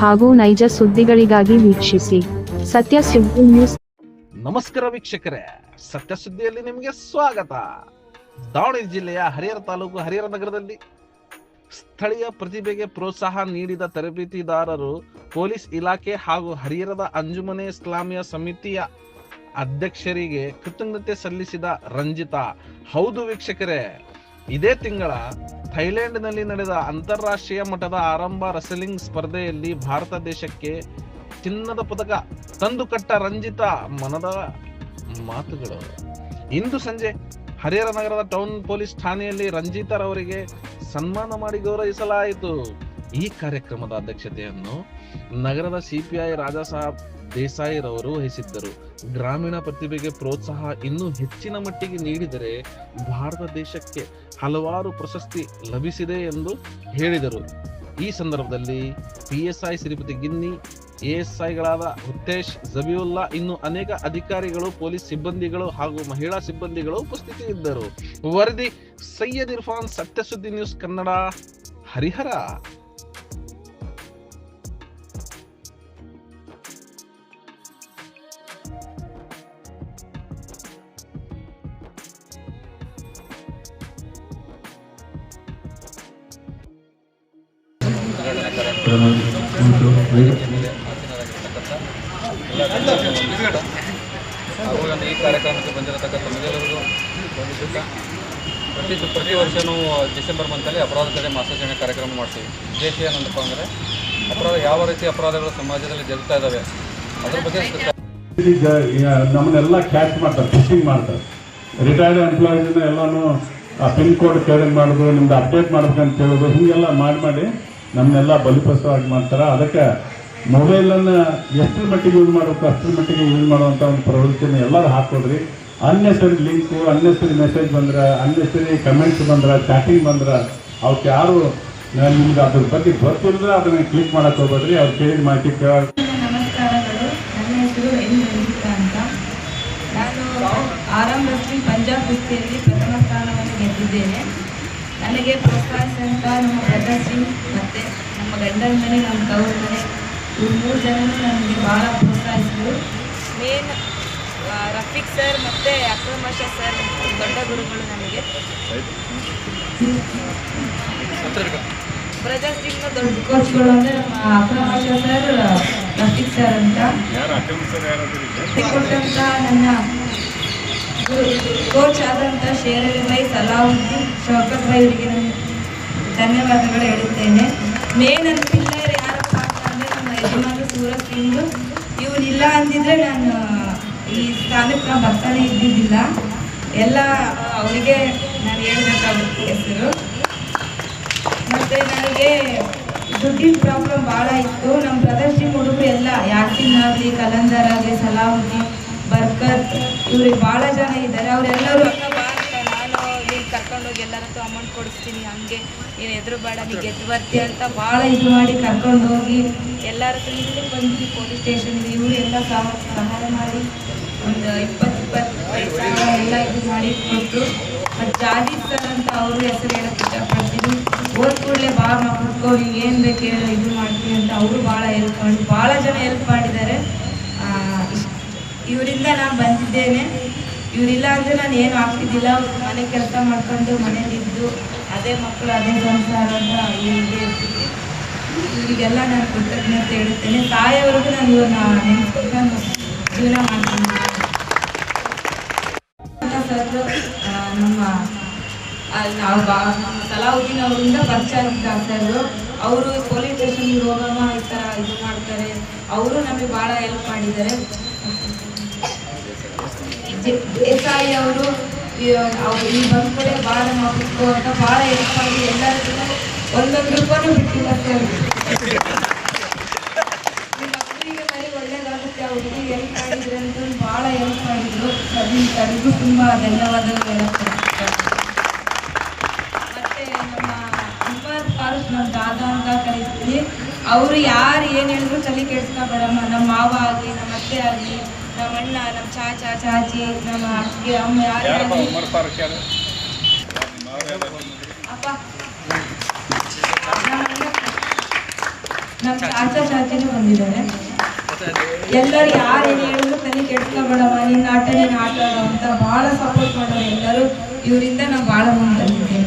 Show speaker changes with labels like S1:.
S1: ಹಾಗೂ ನೈಜ ಸುದ್ದಿಗಳಿಗಾಗಿ ವೀಕ್ಷಿಸಿ ಸತ್ಯ ಸುದ್ದಿ ನ್ಯೂಸ್.
S2: ನಮಸ್ಕಾರ ವೀಕ್ಷಕರೇ, ಸತ್ಯ ಸುದ್ದಿಯಲ್ಲಿ ನಿಮಗೆ ಸ್ವಾಗತ. ದಾವಣಗೆರೆ ಜಿಲ್ಲೆಯ ಹರಿಹರ ತಾಲೂಕು ಹರಿಹರ ನಗರದಲ್ಲಿ ಸ್ಥಳೀಯ ಪ್ರತಿಭೆಗೆ ಪ್ರೋತ್ಸಾಹ ನೀಡಿದ ತರಬೇತಿದಾರರು ಪೊಲೀಸ್ ಇಲಾಖೆ ಹಾಗೂ ಹರಿಹರದ ಅಂಜುಮನೆ ಇಸ್ಲಾಮಿಯ ಸಮಿತಿಯ ಅಧ್ಯಕ್ಷರಿಗೆ ಕೃತಜ್ಞತೆ ಸಲ್ಲಿಸಿದ ರಂಜಿತಾ. ಹೌದು ವೀಕ್ಷಕರೇ, ಇದೇ ತಿಂಗಳ ಥೈಲ್ಯಾಂಡ್ನಲ್ಲಿ ನಡೆದ ಅಂತಾರಾಷ್ಟ್ರೀಯ ಮಟ್ಟದ ಆರಂಭ ರೆಸಲಿಂಗ್ ಸ್ಪರ್ಧೆಯಲ್ಲಿ ಭಾರತ ದೇಶಕ್ಕೆ ಚಿನ್ನದ ಪದಕ ತಂದು ಕಟ್ಟ ರಂಜಿತ ಮನದ ಮಾತುಗಳು. ಇಂದು ಸಂಜೆ ಹರಿಹರ ನಗರದ ಟೌನ್ ಪೊಲೀಸ್ ಠಾಣೆಯಲ್ಲಿ ರಂಜಿತರವರಿಗೆ ಸನ್ಮಾನ ಮಾಡಿ ಗೌರವಿಸಲಾಯಿತು. ಈ ಕಾರ್ಯಕ್ರಮದ ಅಧ್ಯಕ್ಷತೆಯನ್ನು ನಗರದ ಸಿಪಿಐ ರಾಜಾ ಸಾಹಬ್ ದೇಸಾಯಿ ರವರು ವಹಿಸಿದ್ದರು ಗ್ರಾಮೀಣ ಪ್ರತಿಭೆಗೆ ಪ್ರೋತ್ಸಾಹ ಇನ್ನೂ ಹೆಚ್ಚಿನ ಮಟ್ಟಿಗೆ ನೀಡಿದರೆ ಭಾರತ ದೇಶಕ್ಕೆ ಹಲವಾರು ಪ್ರಶಸ್ತಿ ಲಭಿಸಿದೆ ಎಂದು ಹೇಳಿದರು. ಈ ಸಂದರ್ಭದಲ್ಲಿ P S I Shripati Ginni, ಎಎಸ್ಐಗಳಾದ Uttesh Jabiulla ಇನ್ನು ಅನೇಕ ಅಧಿಕಾರಿಗಳು, ಪೊಲೀಸ್ ಸಿಬ್ಬಂದಿಗಳು ಹಾಗೂ ಮಹಿಳಾ ಸಿಬ್ಬಂದಿಗಳು ಉಪಸ್ಥಿತಿಯಿದ್ದರು ವರದಿ ಸೈಯದ್ ಇರ್ಫಾನ್ ಸತ್ಯಸುದ್ದಿ ನ್ಯೂಸ್ ಕನ್ನಡ, ಹರಿಹರ.
S3: ಈ ಕಾರ್ಯಕ್ರಮಕ್ಕೆ ಬಂದಿರತಕ್ಕಂಥ ವಂದಿಸುತ್ತಾ ಪ್ರತಿ ಪ್ರತಿ ವರ್ಷವೂ ಡಿಸೆಂಬರ್ ಮಂತಲ್ಲಿ ಅಪರಾಧ ತಡೆ ಮಾಸಾಚರಣೆ ಕಾರ್ಯಕ್ರಮ ಮಾಡ್ತೀವಿ ಉದ್ದೇಶ ಏನಂತಪ್ಪ ಅಂದರೆ ಅಪರಾಧ ಯಾವ ರೀತಿ ಅಪರಾಧಗಳು ಸಮಾಜದಲ್ಲಿ ಜರುಗ್ತಾ ಇದ್ದಾವೆ ಅದ್ರ ಬಗ್ಗೆ
S4: ನಮ್ಮನ್ನೆಲ್ಲ ಕ್ಯಾಚ್ ಮಾಡ್ತಾರೆ ಫಿಶಿಂಗ್ ಮಾಡ್ತಾರೆ ರಿಟೈರ್ಡ್ ಎಂಪ್ಲಾಯೀಸ್ನ ಆ ಪಿನ್ ಕೋಡ್ ಕೇಳಿಂಗ್ ಮಾಡೋದು ನಿಮ್ದು ಅಪ್ಡೇಟ್ ಮಾಡ್ಬೇಕಂತ ಹೇಳೋದು ಹೀಗೆಲ್ಲ ಮಾಡಿ ಮಾಡಿ ನಮ್ಮನ್ನೆಲ್ಲ ಬಲಿಪಶುವಾಗಿ ಮಾಡ್ತಾರೆ. ಅದಕ್ಕೆ ಮೊಬೈಲನ್ನು ಎಷ್ಟರ ಮಟ್ಟಿಗೆ ಯೂಸ್ ಮಾಡಬೇಕು, ಅಷ್ಟರ ಮಟ್ಟಿಗೆ ಯೂಸ್ ಮಾಡುವಂಥ ಒಂದು ಪ್ರವೃತ್ತಿನ ಎಲ್ಲರೂ ಹಾಕೋದ್ರಿ ಅನ್ನೆಸರಿ ಲಿಂಕು ಅನ್ನೆಸರಿ ಮೆಸೇಜ್ ಬಂದ್ರೆ ಅನ್ನೆಸರಿ ಕಮೆಂಟ್ಸ್ ಬಂದ್ರೆ ಚಾಟಿಂಗ್ ಬಂದ್ರೆ ಅವಕ್ಕೆ ಯಾರು ನಿಮ್ಗೆ ಅದ್ರ ಬಗ್ಗೆ ಗೊತ್ತಿಲ್ಲದ್ರೆ ಅದನ್ನ ಕ್ಲಿಕ್ ಮಾಡಕ್ಕೆ ಹೋಗ್ಬೇಡ್ರಿ. ಅವ್ರು ಕೇಳಿದ ಮಾಹಿತಿ
S5: ನಮಸ್ಕಾರಗಳು. ನನ್ನ ಪಂಜಾಬ್ ಕುಸ್ತಿಯಲ್ಲಿ ಪ್ರಥಮ ಸ್ಥಾನವನ್ನು ಗೆದ್ದಿದ್ದೇನೆ. ನನಗೆ ಪ್ರೋತ್ಸಾಹಿಸಿದಂಥ ನಮ್ಮ ಬ್ರದರ್ ಸಿಂಗ್ ಮತ್ತು ನಮ್ಮ ಗಂಡನ ಮನೆ ನಮ್ಮ ತವರು ಮನೆ ಇವ್ರು ಮೂರು ಜನರು ನನಗೆ ಭಾಳ ಪ್ರೋತ್ಸಾಹಿಸಿದರು. ಮೇನ್ ರಫೀಕ್ ಸರ್ ಮತ್ತು ಅಕ್ರಮ ಬಾಷಾ ಸರ್ ದೊಡ್ಡ ಗುರುಗಳು ನನಗೆ. ಪ್ರಜಾ ಸಿಂಗ್ನ ದೊಡ್ಡ ಕೋಚ್ಗಳು ಅಂದರೆ ನಮ್ಮ ಅಕ್ರಮ ಬಾಷಾ ಸರ್ ರಫೀಕ್ ಸರ್ ಅಂತ. ಕೊಟ್ಟಂತ ನನ್ನ ಕೋಚ್ ಆದಂಥ ಶೇರಲಿ ಬೈ ಸಲಾವುದ್ದೀನ್. ಶೌಕತ್ ಅವರಿಗೆ ನಾನು ಧನ್ಯವಾದಗಳು ಹೇಳುತ್ತೇನೆ. ಮೇನ್ ನನ್ನ ಪಿಲ್ಲರ್ ಯಾರಪ್ಪ ಅಂತಂದರೆ ನಮ್ಮ ಯಜಮಾನ ಸೂರಜ್ ಸಿಂಗ್ ಇವನಿಲ್ಲ ಅಂದಿದ್ರೆ ನಾನು ಈ ಸ್ಥಾನಕ್ಕೆ ನಾವು ಬರ್ತಾನೆ ಇದ್ದಿದ್ದಿಲ್ಲ. ಎಲ್ಲ ಅವರಿಗೆ ನಾನು ಹೇಳಬೇಕಾಗುತ್ತೆ ಹೆಸರು. ಮತ್ತು ನನಗೆ ದುಡ್ಡಿನ ಪ್ರಾಬ್ಲಮ್ ಭಾಳ ಇತ್ತು. ನಮ್ಮ ಪ್ರದರ್ಶಿ ಹುಡುಗರು ಎಲ್ಲ ಯಾಸಿನ್ ಆಗಲಿ, ಕಲಂದರ್ ಆಗಲಿ ಸಲಾವುದ್ದೀನ್ ಬರ್ಕತ್, ಇವ್ರಿಗೆ ಭಾಳ ಜನ ಇದ್ದಾರೆ. ಅವರೆಲ್ಲರೂ ಕೊಡಿಸ್ತೀನಿ ಹಂಗೆ ನೀನು ಎದುರು ಬೇಡ, ನೀ ಗೆದ್ದು ಬರ್ತೀಯ ಅಂತ ಭಾಳ ಇದು ಮಾಡಿ ಕರ್ಕೊಂಡು ಹೋಗಿ ಎಲ್ಲರ ಇಲ್ಲೇ ಬಂದ್ವಿ ಪೊಲೀಸ್ ಸ್ಟೇಷನ್ಗೆ. ಇವರು ಎಲ್ಲ ಸಹ, ಸಹಾಯ ಮಾಡಿ ಒಂದು ಇಪ್ಪತ್ತು, ಇಪ್ಪತ್ತೈದು ಸಾವಿರ ಎಲ್ಲ ಇದು ಮಾಡಿ ಕೊಟ್ಟು ಮತ್ತು ಜಾಜಿ ಸರ್ ಅಂತ ಅವರು ಹೆಸರು ಹೇಳಕ್ಕೆ ಇಷ್ಟಪಡ್ತೀನಿ. ಓದ್ ಕೂಡಲೇ ಬಾ ಮಕ್ಕಳು ಏನು ಬೇಕು ಇದು ಮಾಡ್ತೀವಿ ಅಂತ ಅವರು ಭಾಳ ಹೆಲ್ಪ್ ಮಾಡಿ, ಭಾಳ ಜನ ಹೆಲ್ಪ್ ಮಾಡಿದ್ದಾರೆ. ಇವರಿಂದ ನಾನು ಬಂದಿದ್ದೇನೆ. ಇವರಿಲ್ಲ ಅಂದರೆ ನಾನು ಏನು ಆಗ್ತಿದ್ದಿಲ್ಲ ಮನೆ ಕೆಲಸ ಮಾಡ್ಕೊಂಡು ಮನೇಲಿದ್ದು ಅದೇ ಮಕ್ಕಳು ಅದೇ ಸಂಸಾರ ಅಂತ ಇಲ್ಲದೆ ಇರ್ತೀವಿ ಇವರಿಗೆಲ್ಲ ನಾನು ಕೃತಜ್ಞತೆ ಹೇಳುತ್ತೇನೆ. ತಾಯಿಯವರೆಗೂ ನಾನು ಇವ್ರನ್ನ ನೆನೆಸ್ಕೊಂಡು ನಾನು ಜೀವನ ಮಾಡ್ತೀನಿ. ಸರ್ ನಮ್ಮ ನಾವು ಬಾ ಸಲಾವುದ್ದೀನ್ ಅವರಿಂದ ಪರಿಚಯ ಆಗಿದ್ದ ಸರ್ ಅವರು ಪೊಲೀಸ್ ಸ್ಟೇಷನ್ಗೆ ಹೋಗಮ್ಮ, ಈ ಥರ ಇದು ಮಾಡ್ತಾರೆ. ಅವರು ನಮಗೆ ಭಾಳ ಹೆಲ್ಪ್ ಮಾಡಿದ್ದಾರೆ. ದೇಸಾಯಿ ಅವರು, ಈ ಇಲ್ಲಿ ಬಂದ್ಕಡೆ ಭಾಳ ಮಾಡಬೇಕು ಅಂತ ಭಾಳ ಹೆಲ್ಪ್ ಮಾಡಿ ಎಲ್ಲರಿಗೂ ಒಂದೊಂದು ರೂಪಾಯಿ ಬಿಟ್ಟಿಲ್ಲ ಸರ್ ನಿಮ್ಮ ಮಕ್ಕಳಿಗೆ ಬರೀ ಒಳ್ಳೇದಾಗುತ್ತೆ ಅವ್ರಿಗೆ ಹೆಲ್ಪ್ ಮಾಡಿದ್ರೆ ಅಂತ ಭಾಳ ಹೆಲ್ಪ್ ಮಾಡಿದ್ರು. ಅದರಿಂದ ತನಗೂ ತುಂಬ ಧನ್ಯವಾದಗಳು ಹೇಳಕ್ಕೆ ಮತ್ತೆ ನಮ್ಮ ಉಮರ್ ಫಾರೂಕ್ ನಮ್ಮ ದಾದಾ ಅಂತ ಕರಿತೀವಿ. ಅವರು ಯಾರು ಏನು ಹೇಳಿದ್ರು ತಲೆ ಬರಮ್ಮ ನಮ್ಮ ಮಾವ ಆಗಲಿ, ನಮ್ಮ ಅತ್ತೆ ಆಗಲಿ ಅಣ್ಣ ನಮ್ಮ ಚಾಚಾ ಚಾಚಿ ನಮ್ಮ ಅಜ್ಜಿ ಅಮ್ಮ ಯಾರು ಅಪ್ಪ. ನಮ್ಮ ಚಾಚ ಚಾಚಿನೂ ಬಂದಿದ್ದಾರೆ. ಎಲ್ಲರೂ ಯಾರೇನು ಹೇಳಿದ್ರು ತಲೆ ಕೆಡ್ಸ್ಕೊಬೇಡವ ನಿನ್ನ ಆಟ ನೀನು ಆಟ ಅಂತ ಭಾಳ ಸಪೋರ್ಟ್ ಮಾಡೋರು ಎಲ್ಲರೂ. ಇವರಿಂದ ನಾವು ಭಾಳ ಮುಂದೆ ಬಂದಿದ್ದೇವೆ.